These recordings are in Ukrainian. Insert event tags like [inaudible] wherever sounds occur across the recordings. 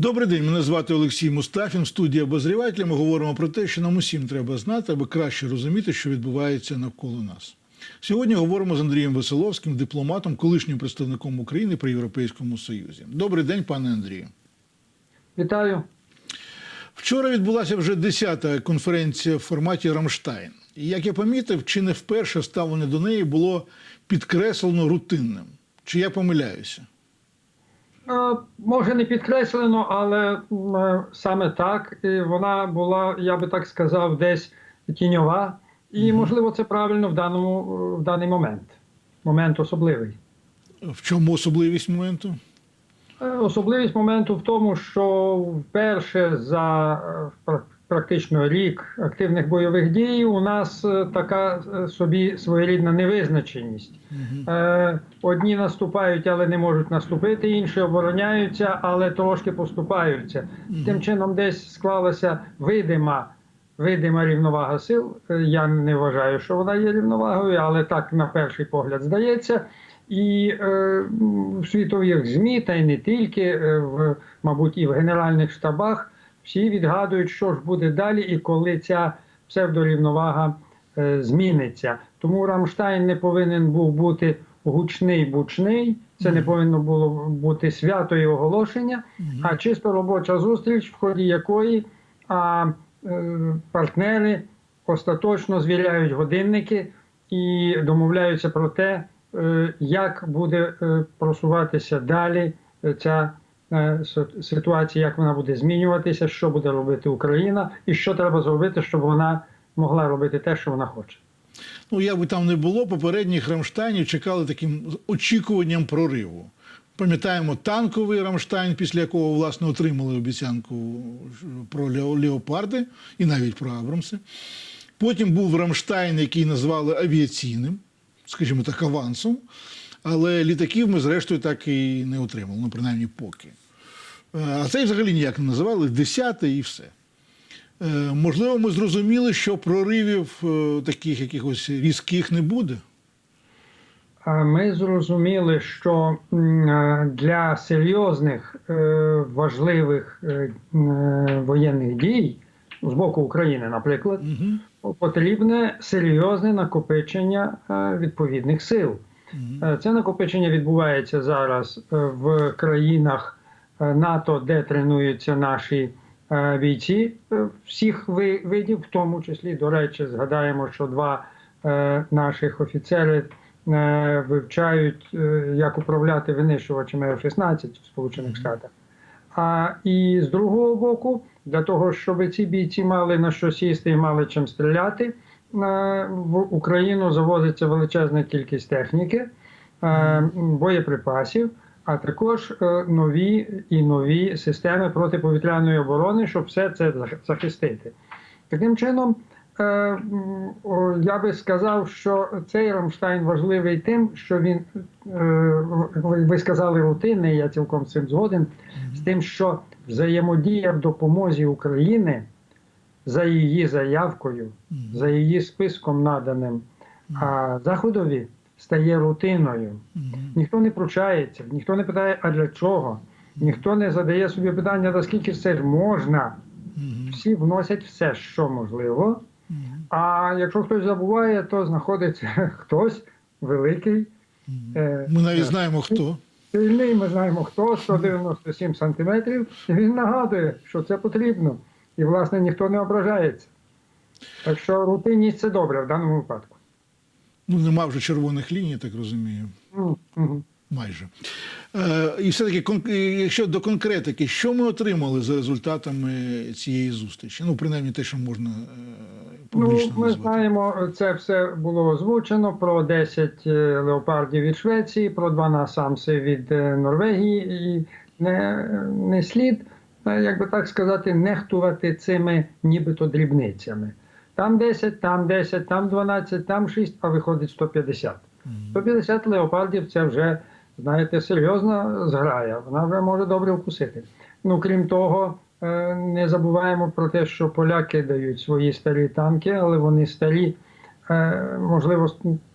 Добрий день, мене звати Олексій Мустафін. В студії обозрівателя ми говоримо про те, що нам усім треба знати, аби краще розуміти, що відбувається навколо нас. Сьогодні говоримо з Андрієм Веселовським, дипломатом, колишнім представником України при Європейському Союзі. Добрий день, пане Андрію. Вітаю. Вчора відбулася вже 10-та конференція в форматі Рамштайн. І як я помітив, чи не вперше ставлення до неї було підкреслено рутинним. Чи я помиляюся? Е, Може не підкреслено, але е, саме так. І вона була, я би так сказав, десь тіньова. І, можливо, це правильно в даному в даний момент. Момент особливий. В чому особливість моменту? Е, Особливість моменту в тому, що вперше за е, практично рік активних бойових дій у нас е, така е, собі своєрідна невизначеність. Е, Одні наступають, але не можуть наступити, інші обороняються, але трошки поступаються. Тим чином, десь склалася видима. Видима рівновага сил. Я не вважаю, що вона є рівновагою, але так на перший погляд здається. І е, в світових ЗМІ, та й не тільки, е, в, мабуть, і в генеральних штабах всі відгадують, що ж буде далі і коли ця псевдорівновага е, зміниться. Тому Рамштайн не повинен був бути гучний бучний. Це не повинно було бути свято і оголошення, а чисто робоча зустріч, в ході якої а, е, партнери остаточно звіряють годинники і домовляються про те, е, як буде е, просуватися далі е, ця е, си- ситуація, як вона буде змінюватися, що буде робити Україна, і що треба зробити, щоб вона могла робити те, що вона хоче. Ну, як би там не було, попередніх Рамштайнів чекали таким очікуванням прориву. Пам'ятаємо танковий Рамштайн, після якого власне отримали обіцянку про лео- леопарди і навіть про Абрамси. Потім був Рамштайн, який назвали авіаційним, скажімо так, авансом. Але літаків ми, зрештою, так і не отримали, ну, принаймні поки. Е, А цей взагалі ніяк не називали, десятий і все. Е, Можливо, ми зрозуміли, що проривів е, таких якихось різких не буде. Ми зрозуміли, що для серйозних важливих воєнних дій з боку України, наприклад, Угу. потрібне серйозне накопичення відповідних сил. Е, Це накопичення відбувається зараз в країнах НАТО, де тренуються наші е, бійці. Е, всіх ви- видів, в тому числі, до речі, згадаємо, що два е, наших офіцери е, вивчають, е, як управляти винищувачами F-16 в Сполучених Штатах. А і з другого боку, для того, щоб ці бійці мали на що сісти і мали чим стріляти, е, в Україну завозиться величезна кількість техніки, е, боєприпасів, а також е, нові і нові системи протиповітряної оборони, щоб все це захистити. Таким чином, е, я би сказав, що цей Рамштайн важливий тим, що він, е, ви сказали, рутинний, я цілком з цим згоден, з тим, що взаємодія в допомозі України за її заявкою, за її списком наданим, а заходові стає рутиною. Ніхто не пручається, ніхто не питає, а для чого? Ніхто не задає собі питання, наскільки це ж можна. Всі вносять все, що можливо. А якщо хтось забуває, то знаходиться [laughs] хтось великий, е, Ми навіть е, знаємо хто. сильний, ми знаємо хто, 197 сантиметрів, і він нагадує, що це потрібно. І, власне, ніхто не ображається. Так що рутинність це добре в даному випадку. Ну, нема вже червоних ліній, так розумію. Майже. Е, і все-таки, якщо до конкретики, що ми отримали за результатами цієї зустрічі? Ну, принаймні те, що можна е, Ну, ми назвати. знаємо, це все було озвучено про 10 е, леопардів від Швеції, про два насамси від е, Норвегії, і не, не слід, як би так сказати, нехтувати цими нібито дрібницями. Там 10, там 10, там 12, там 6, а виходить 150. 150 леопардів це вже, знаєте, серйозна зграя. Вона вже може добре вкусити. Ну, крім того, е, не забуваємо про те, що поляки дають свої старі танки, але вони старі, е, можливо,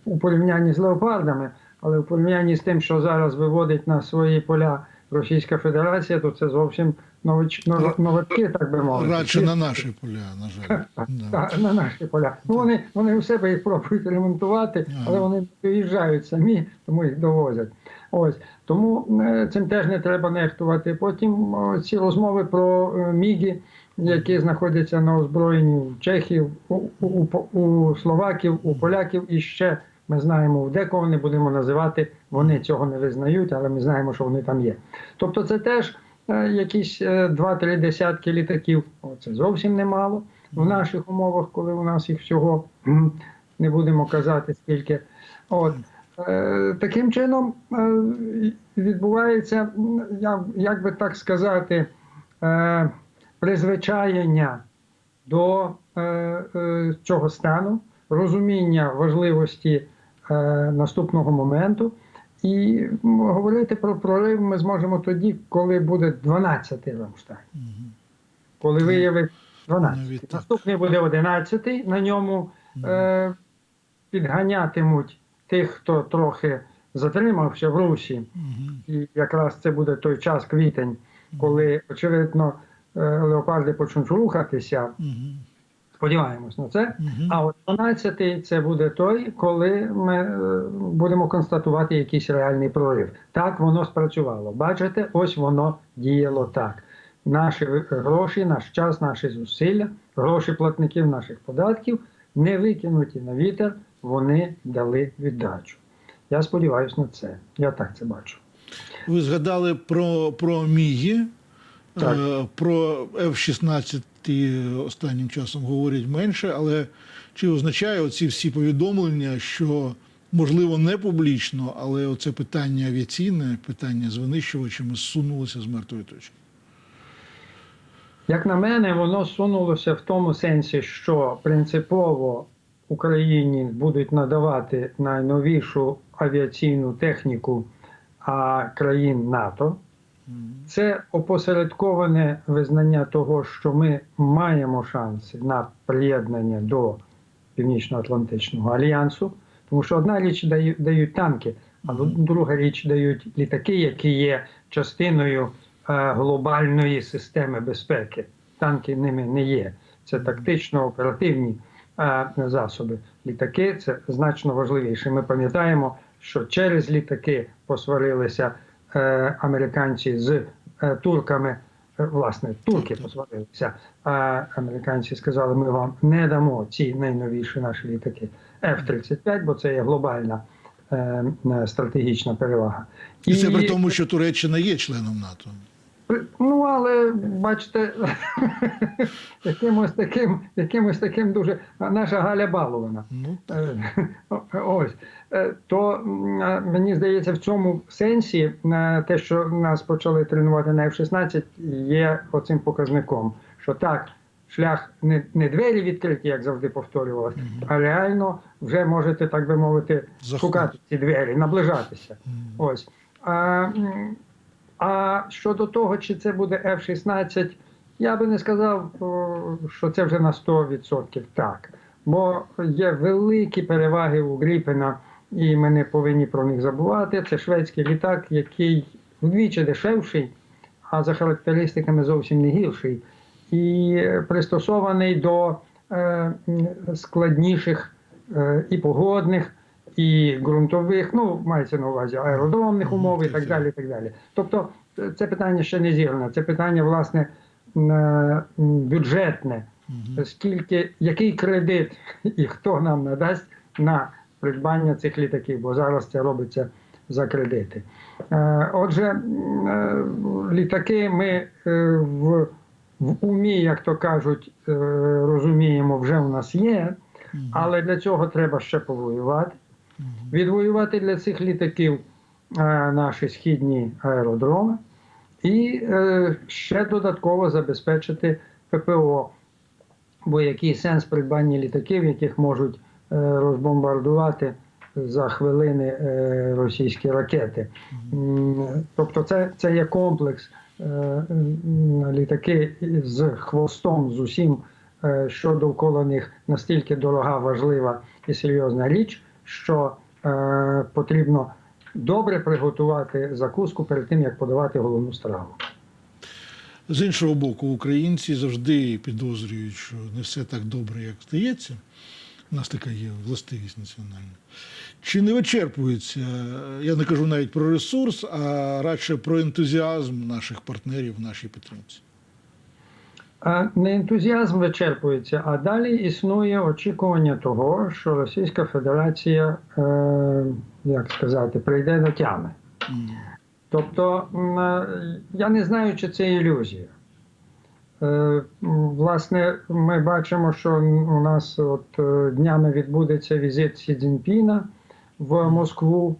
у порівнянні з леопардами, але в порівнянні з тим, що зараз виводить на свої поля Російська Федерація, то це зовсім нович, новачки, так би мовити. Радше на наші поля, на жаль. Да. Та, на наші поля. Ну, вони, вони у себе їх пробують ремонтувати, але вони виїжджають самі, тому їх довозять. Ось тому е, цим теж не треба нехтувати. Потім ці розмови про е, міги, які знаходяться на озброєнні в Чехів, у, у, у, у Словаків, у поляків і ще. Ми знаємо, в декого не будемо називати, вони цього не визнають, але ми знаємо, що вони там є. Тобто, це теж якісь е, два-три десятки літаків. Це зовсім немало в наших умовах, коли у нас їх всього не будемо казати скільки. От. Е, Таким чином е, відбувається, як би так сказати, е, призвичаєння до е, е, цього стану, розуміння важливості е, наступного моменту. І говорити про прорив ми зможемо тоді, коли буде 12-й Рамштайн. Мгм. Коли виявить 12. Навіть. Наступний буде 11, на ньому е, підганятимуть тих, хто трохи затримався в русі. Мгм. І якраз це буде той час квітень, коли, очевидно, е, леопарди почнуть рухатися. Мгм. Сподіваємось на це. Мгм. А от 12-й це буде той, коли ми е, будемо констатувати якийсь реальний прорив. Так воно спрацювало. Бачите, ось воно діяло так. Наші гроші, наш час, наші зусилля, гроші платників наших податків не викинуті на вітер, вони дали віддачу. Я сподіваюся на це. Я так це бачу. Ви згадали про, про Міги, Так. Е, про F-16 останнім часом говорять менше, але чи означає оці всі повідомлення, що можливо не публічно, але оце питання авіаційне, питання з винищувачами зсунулося з мертвої точки? Як на мене, воно сунулося в тому сенсі, що принципово Україні будуть надавати найновішу авіаційну техніку а, країн НАТО. Це опосередковане визнання того, що ми маємо шанси на приєднання до Північно-Атлантичного альянсу, тому що одна річ дають, дають танки, а друга річ дають літаки, які є частиною е, глобальної системи безпеки. Танки ними не є. Це тактично оперативні е, засоби. Літаки це значно важливіше. Ми пам'ятаємо, що через літаки посварилися американці з е, турками. Е, Власне, турки посварилися. А американці сказали, ми вам не дамо ці найновіші наші літаки F-35, бо це є глобальна е, е, стратегічна перевага. І це при тому, що Туреччина є членом НАТО. Ну, але бачите, [laughs] якимось таким, якимось таким дуже наша Галя балована. Ну, Е, [laughs] Ось Е, то мені здається, в цьому сенсі е, те, що нас почали тренувати на F-16, є оцим показником, що так. Шлях не, не двері відкриті, як завжди повторювалось, а реально вже можете, так би мовити, шукати ці двері, наближатися. Ось. А, щодо того, чи це буде F-16, я би не сказав, що це вже на 100% так. Бо є великі переваги у Гріпена, і ми не повинні про них забувати. Це шведський літак, який вдвічі дешевший, а за характеристиками зовсім не гірший, і пристосований до е, складніших е, і погодних, і ґрунтових, ну мається на увазі аеродромних умов і так далі. І так далі. Тобто е, це питання ще не зірне, це питання, власне, е, бюджетне. Скільки, який кредит і хто нам надасть на придбання цих літаків, бо зараз це робиться за кредити. Е, Отже, літаки ми в, в умі, як то кажуть, розуміємо, вже у нас є, але для цього треба ще повоювати. Відвоювати для цих літаків е, наші східні аеродроми і е, ще додатково забезпечити ППО. Бо який сенс придбання літаків, яких можуть е, розбомбардувати за хвилини російські ракети? Тобто, це, це є комплекс літаки з хвостом, з усім, що довкола них настільки дорога, важлива і серйозна річ, що е, потрібно добре приготувати закуску перед тим, як подавати головну страву. З іншого боку, українці завжди підозрюють, що не все так добре, як здається. У нас така є властивість національна. Чи не вичерпується, я не кажу навіть про ресурс, а радше про ентузіазм наших партнерів в нашій підтримці? Не ентузіазм вичерпується, а далі існує очікування того, що Російська Федерація, е, як сказати, прийде до тями. Тобто, е, я не знаю, чи це ілюзія. Е, Власне, ми бачимо, що у нас от днями відбудеться візит Сі Цзіньпіна в Москву,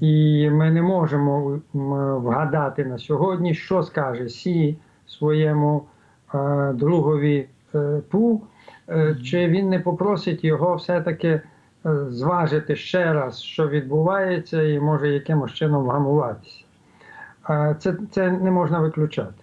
і ми не можемо вгадати на сьогодні, що скаже Сі своєму другові е, Пу, е, чи він не попросить його все-таки е, зважити ще раз, що відбувається, і може якимось чином вгамуватися. Е, Це, це не можна виключати.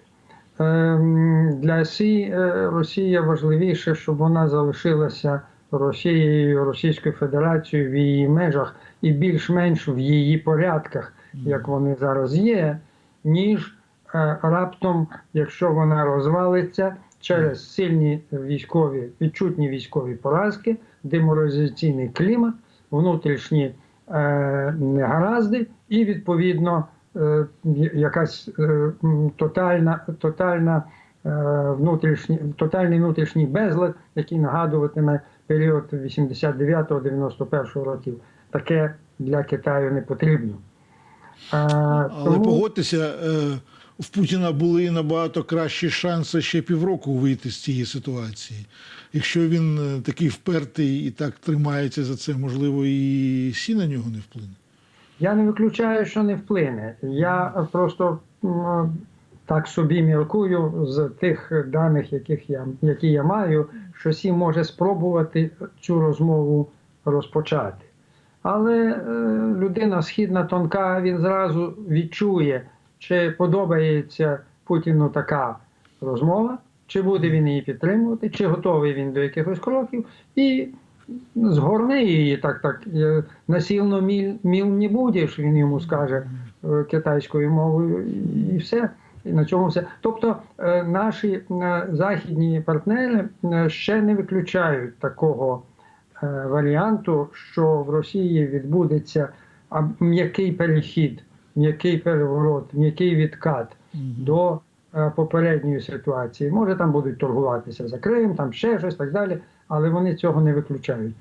Для Сі е, Росія важливіше, щоб вона залишилася Росією, Російською Федерацією в її межах і більш-менш в її порядках, як вони зараз є, ніж е, раптом, якщо вона розвалиться через сильні військові, відчутні військові поразки, деморалізаційний клімат, внутрішні е, негаразди і відповідно е, якась е, тотальна, тотальна е, внутрішні, тотальний внутрішній безлад, який нагадуватиме період 89-91 років. Таке для Китаю не потрібно. Е, Але погодьтеся, е, в Путіна були набагато кращі шанси ще півроку вийти з цієї ситуації. Якщо він е, такий впертий і так тримається за це, можливо, і сі на нього не вплине. Я не виключаю, що не вплине. Я просто так собі міркую з тих даних, яких я, які я маю, що Сі може спробувати цю розмову розпочати. Але е, людина східна тонка, він зразу відчує, чи подобається Путіну така розмова, чи буде він її підтримувати, чи готовий він до якихось кроків, і згорне її так, так. Насильно міл, міл не будеш, він йому скаже е, китайською мовою, і- все. І на цьому все. Тобто е, наші е, західні партнери ще не виключають такого варіанту, що в Росії відбудеться м'який перехід, м'який переворот, м'який відкат до е, попередньої ситуації. Може, там будуть торгуватися за Крим, там ще щось так далі, але вони цього не виключають.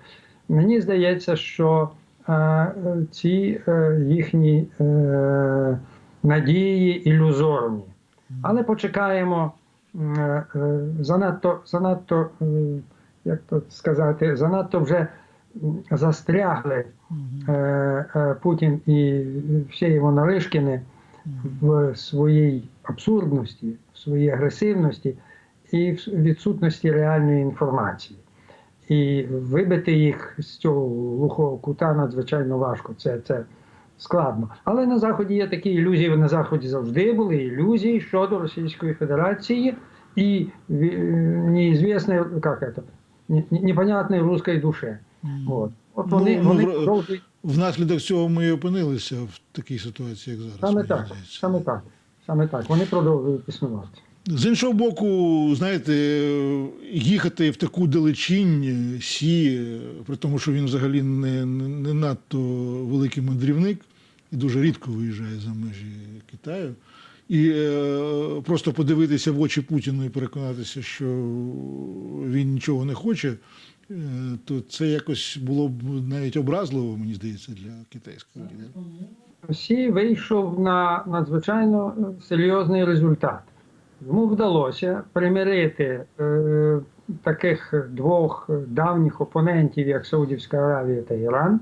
Мені здається, що е, ці е, їхні е, надії ілюзорні. Але почекаємо е, е, занадто, занадто, е, як то сказати, занадто вже застрягли е, е, Путін і всі його Наришкіни в своїй абсурдності, в своїй агресивності і в відсутності реальної інформації. І вибити їх з цього глухого кута надзвичайно важко. Це, це складно. Але на Заході є такі ілюзії. На Заході завжди були ілюзії щодо Російської Федерації і ві- неізвісної, як не- непонятної русської душі. От. От Ну, вони, ну, вони в- продовжують Внаслідок цього ми і опинилися в такій ситуації, як зараз. саме так, саме так, саме так. Вони продовжують існувати. З іншого боку, знаєте, їхати в таку далечінь сі, при тому, що він взагалі не, не, надто великий мандрівник і дуже рідко виїжджає за межі Китаю. І е, просто подивитися в очі Путіну і переконатися, що він нічого не хоче, е, то це якось було б навіть образливо, мені здається, для китайського лідера. Росії вийшов на надзвичайно е, серйозний результат. Йому вдалося примирити е, таких двох давніх опонентів, як Саудівська Аравія та Іран,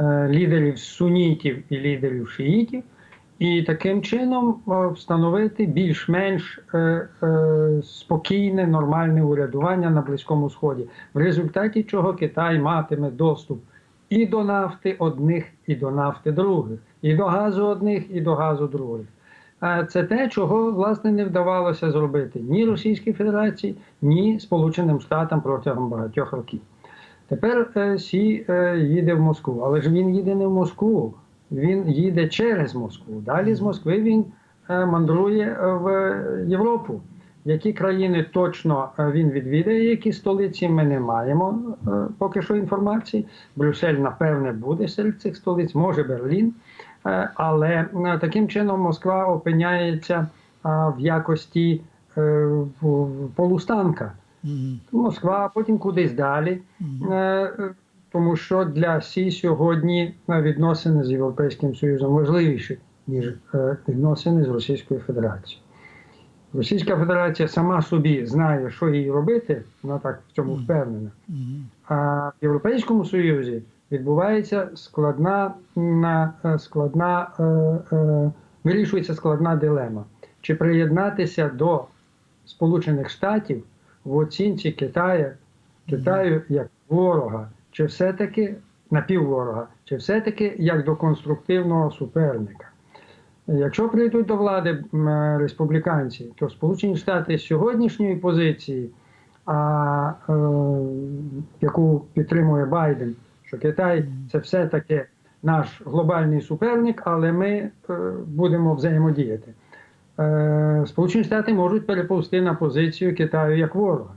е, лідерів сунітів і лідерів шиїтів, і таким чином е, встановити більш-менш е, е, спокійне, нормальне урядування на Близькому Сході, в результаті чого Китай матиме доступ і до нафти одних, і до нафти других, і до газу одних, і до газу других. Це те, чого власне не вдавалося зробити ні Російській Федерації, ні Сполученим Штатам протягом багатьох років. Тепер Сі їде в Москву, але ж він їде не в Москву, він їде через Москву. Далі з Москви він е, мандрує в Європу. Які країни точно е, він відвідає, які столиці ми не маємо е, поки що інформації. Брюссель, напевне, буде серед цих столиць, може Берлін. Е, Але е, таким чином Москва опиняється в якості е, полустанка. Москва, потім кудись далі. Тому що для Сі сьогодні е, відносини з Європейським Союзом важливіші, ніж е, відносини з Російською Федерацією. Російська Федерація сама собі знає, що їй робити, вона так в цьому впевнена. А в Європейському Союзі відбувається складна, е, складна е, е, вирішується складна дилема. Чи приєднатися до Сполучених Штатів в оцінці Китаю, Китаю як ворога, чи все-таки напівворога, чи все-таки як до конструктивного суперника? Якщо прийдуть до влади республіканці, то Сполучені Штати з сьогоднішньої позиції, а, е, яку підтримує Байден, що Китай це все-таки наш глобальний суперник, але ми е, будемо взаємодіяти. Е, Сполучені Штати можуть переповзти на позицію Китаю як ворога.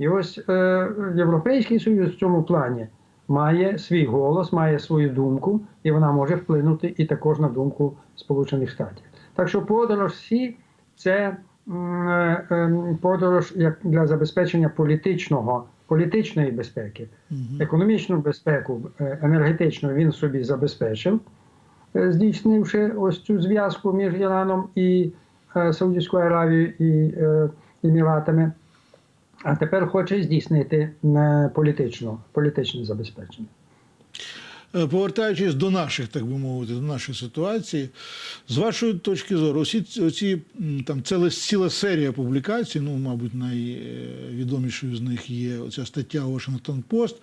І ось е, Європейський Союз в цьому плані має свій голос, має свою думку, і вона може вплинути і також на думку Сполучених Штатів. Так що подорож Сі це е, ем, подорож як для забезпечення політичного, політичної безпеки. Економічну безпеку, е, енергетичну він собі забезпечив, е, здійснивши ось цю зв'язку між Іраном і е, Саудівською Аравією і е, Еміратами. А тепер хоче здійснити е, політичну, політичне забезпечення. Е, Повертаючись до наших, так би мовити, до нашої ситуації, з вашої точки зору, усі ці- оці там ціла, ціла серія публікацій, ну, мабуть, найвідомішою з них є оця стаття Washington Post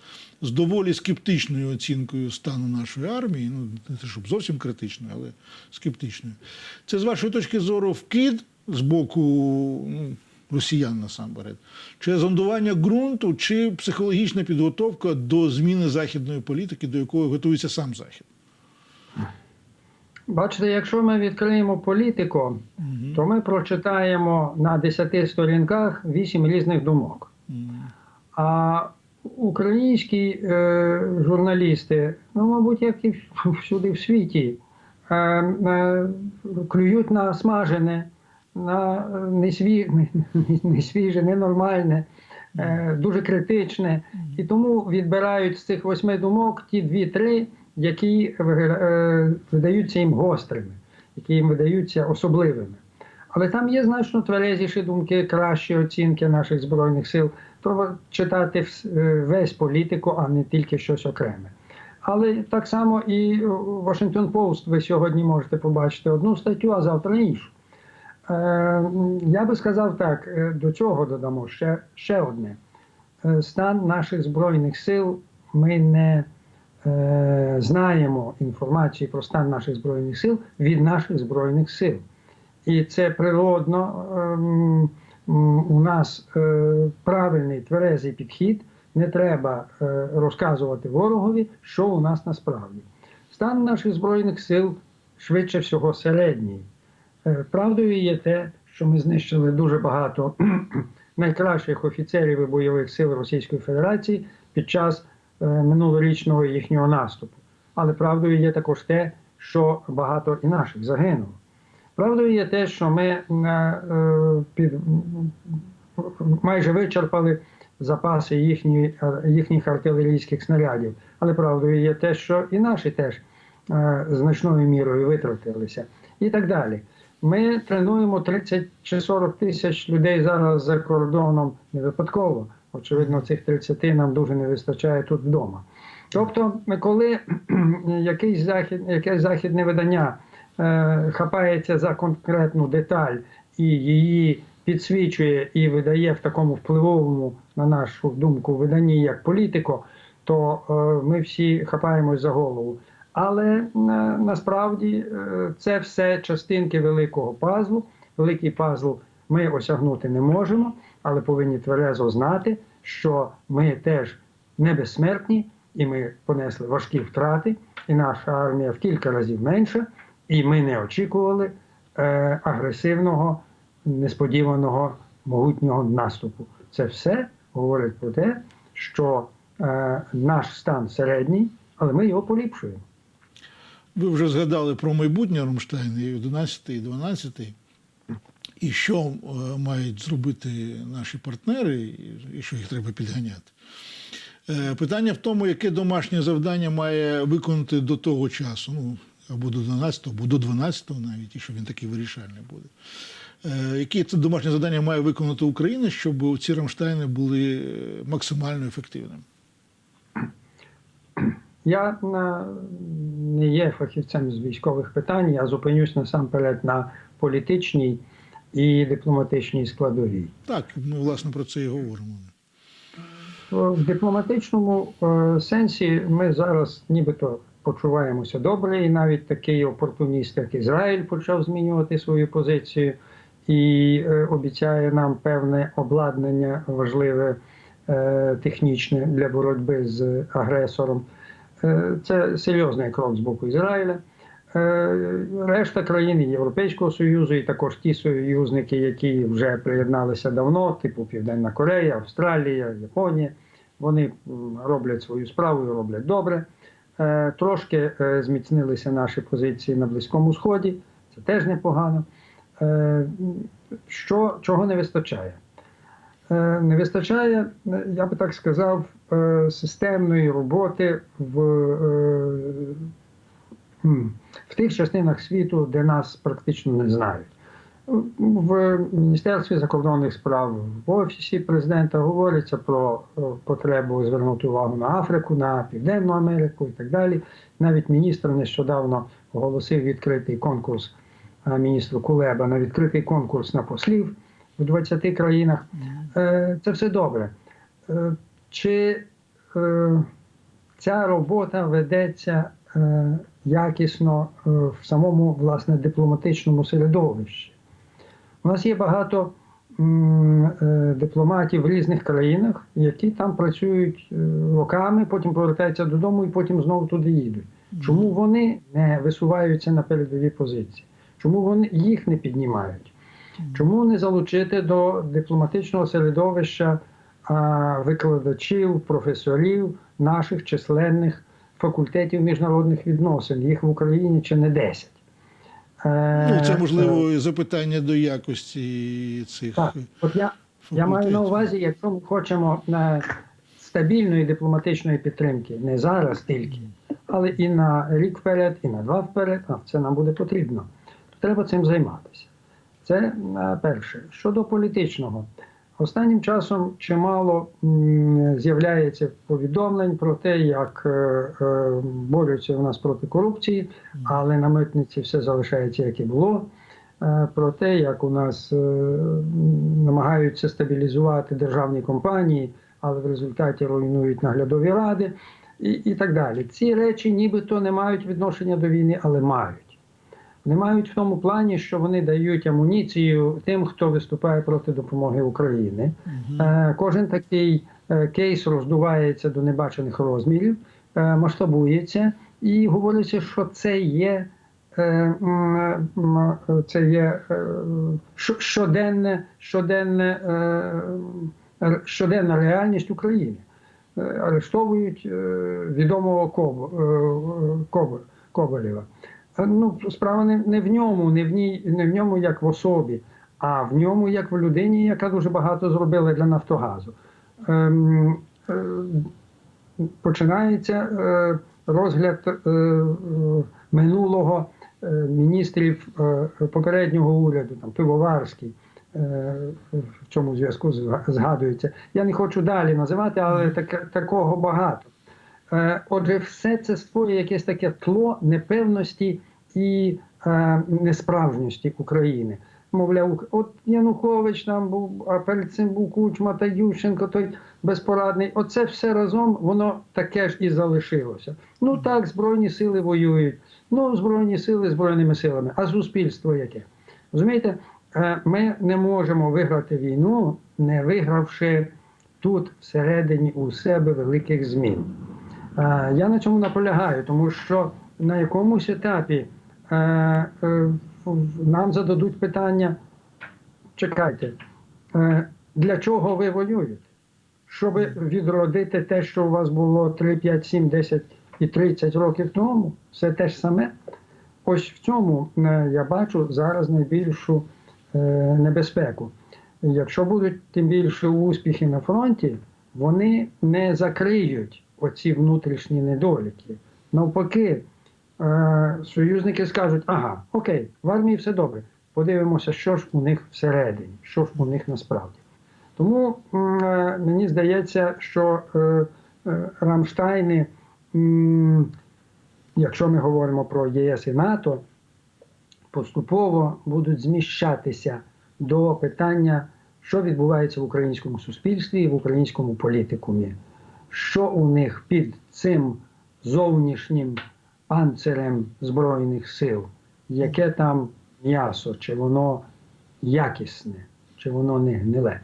з доволі скептичною оцінкою стану нашої армії. Ну, не те, щоб зовсім критичною, але скептичною. Це з вашої точки зору вкид з боку ну, росіян насамперед, чи зондування ґрунту, чи психологічна підготовка до зміни західної політики, до якої готується сам Захід? Bачите, якщо ми відкриємо політику, Мгм. то ми прочитаємо на 10 сторінках 8 різних думок. Мгм. А українські е, журналісти, ну, мабуть, як і всюди в світі, е, е, клюють на смажене, на несві, несвіже, ненормальне, е, дуже критичне. І тому відбирають з цих восьми думок ті дві-три, які е, видаються їм гострими, які їм видаються особливими. Але там є значно тверезіші думки, кращі оцінки наших збройних сил. Треба читати е, весь політику, а не тільки щось окреме. Але так само і Washington Post ви сьогодні можете побачити одну статтю, а завтра іншу. Е, Я би сказав так, е, до цього додамо ще, ще одне. Е, Стан наших збройних сил ми не е, знаємо інформації про стан наших збройних сил від наших збройних сил. І це природно м, у нас е, правильний тверезий підхід. Не треба е, розказувати ворогові, що у нас насправді. Стан наших збройних сил швидше всього середній. Е, Правдою є те, що ми знищили дуже багато [clears throat] найкращих офіцерів і бойових сил Російської Федерації під час е, минулорічного їхнього наступу. Але правдою є також те, що багато і наших загинуло. Правдою є те, що ми е, під, майже вичерпали запаси їхні, їхніх артилерійських снарядів. Але правдою є те, що і наші теж значною мірою витратилися. І так далі. Ми тренуємо 30 чи 40 тисяч людей зараз за кордоном не випадково. Очевидно, цих 30 нам дуже не вистачає тут вдома. Тобто, коли [clears throat] якийсь захід, якесь західне видання е, хапається за конкретну деталь і її підсвічує і видає в такому впливовому, на нашу думку, виданні як політико, то е, ми всі хапаємось за голову. Але е, насправді е, це все частинки великого пазлу. Великий пазл ми осягнути не можемо, але повинні тверезо знати, що ми теж не безсмертні, і ми понесли важкі втрати, і наша армія в кілька разів менша, і ми не очікували е, агресивного, несподіваного могутнього наступу. Це все говорить про те, що е, наш стан середній, але ми його поліпшуємо. Ви вже згадали про майбутнє Рамштайн, і 11, і 12. І що е, мають зробити наші партнери, і- що їх треба підганяти. Е, Питання в тому, яке домашнє завдання має виконати до того часу, ну, або до 12-го, або до 12-го навіть, і що він такий вирішальний буде. Е, Яке це домашнє завдання має виконати Україна, щоб ці Рамштайни були максимально ефективними? Я не є фахівцем з військових питань, я зупинюсь насамперед на політичній і дипломатичній складовій. Так, ми власне про це і говоримо. В дипломатичному е, сенсі ми зараз нібито почуваємося добре, і навіть такий опортуніст, як Ізраїль, почав змінювати свою позицію і е, обіцяє нам певне обладнання важливе е, технічне для боротьби з агресором. Е, Це серйозний крок з боку Ізраїля. Е, Решта країн Європейського Союзу і також ті союзники, які вже приєдналися давно, типу Південна Корея, Австралія, Японія, вони роблять свою справу і роблять добре. Е, Трошки зміцнилися наші позиції на Близькому Сході, це теж непогано. Що, чого не вистачає? Не вистачає, я би так сказав, системної роботи в, е, в тих частинах світу, де нас практично не знають. В Міністерстві закордонних справ в офісі президента говориться про е, потребу звернути увагу на Африку, на Південну Америку і так далі. Навіть міністр нещодавно оголосив відкритий конкурс е, міністру Кулеба на відкритий конкурс на послів в 20 країнах. Е, Це все добре. Чи е, ця робота ведеться е, якісно е, в самому власне дипломатичному середовищі? У нас є багато е, дипломатів в різних країнах, які там працюють е, роками, потім повертаються додому і потім знову туди їдуть. Чому вони не висуваються на передові позиції? Чому вони їх не піднімають? Чому не залучити до дипломатичного середовища викладачів, професорів наших численних факультетів міжнародних відносин? Їх в Україні чи не 10? Е, Ну, це е, можливо запитання до якості цих так, от я, я маю на увазі, якщо ми хочемо е, стабільної дипломатичної підтримки, не зараз тільки, але і на рік вперед, і на два вперед, а це нам буде потрібно, треба цим займатися. Це перше. Щодо політичного, останнім часом чимало з'являється повідомлень про те, як е, е, борються у нас проти корупції, але на митниці все залишається як і було. Е, Про те, як у нас намагаються стабілізувати державні компанії, але в результаті руйнують наглядові ради і, і так далі. Ці речі нібито не мають відношення до війни, але мають. Вони мають в тому плані, що вони дають амуніцію тим, хто виступає проти допомоги України. Е, Кожен такий е, кейс роздувається до небачених розмірів, е, масштабується і говориться, що це є. Це є щоденне, щоденне, щоденна реальність України. Арештовують відомого Коб- Коб- Коболєва. Ну, справа не, не в ньому, не в ній, не в ньому як в особі, а в ньому як в людині, яка дуже багато зробила для Нафтогазу. Ем, е, починається е, розгляд е, минулого е, міністрів е, попереднього уряду, там Пивоварський. е, В цьому зв'язку згадується. Я не хочу далі називати, але так, такого багато. Е, Отже, все це створює якесь таке тло непевності і е, несправжності України. Мовляв, от Янукович там був, а перед цим був Кучма та Ющенко, той безпорадний. Оце все разом воно таке ж і залишилося. Ну так, Збройні сили воюють. Ну, Збройні сили Збройними силами. А суспільство яке? Розумієте, Е, ми не можемо виграти війну, не вигравши тут всередині у себе великих змін. Е, Я на цьому наполягаю, тому що на якомусь етапі нам зададуть питання. Чекайте, е, для чого ви воюєте? Щоб відродити те, що у вас було 3, 5, 7, 10 і 30 років тому, все те ж саме. Ось в цьому е, я бачу зараз найбільшу е, небезпеку. Якщо будуть тим більше успіхи на фронті, вони не закриють оці внутрішні недоліки. Навпаки, е, союзники скажуть: ага, окей, в армії все добре. Подивимося, що ж у них всередині, що ж у них насправді. Тому е, мені здається, що е, е, Рамштайни, м, якщо ми говоримо про ЄС і НАТО, поступово будуть зміщатися до питання, що відбувається в українському суспільстві і в українському політикумі, що у них під цим зовнішнім панцирем Збройних сил, яке там м'ясо, чи воно якісне, чи воно не гниле.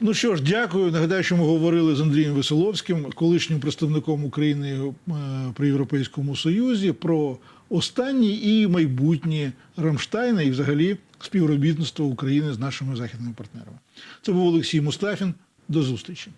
Ну що ж, дякую. Нагадаю, що ми говорили з Андрієм Веселовським, колишнім представником України е, при Європейському Союзі, про останні і майбутні Рамштайна і взагалі співробітництво України з нашими західними партнерами. Це був Олексій Мустафін. До зустрічі.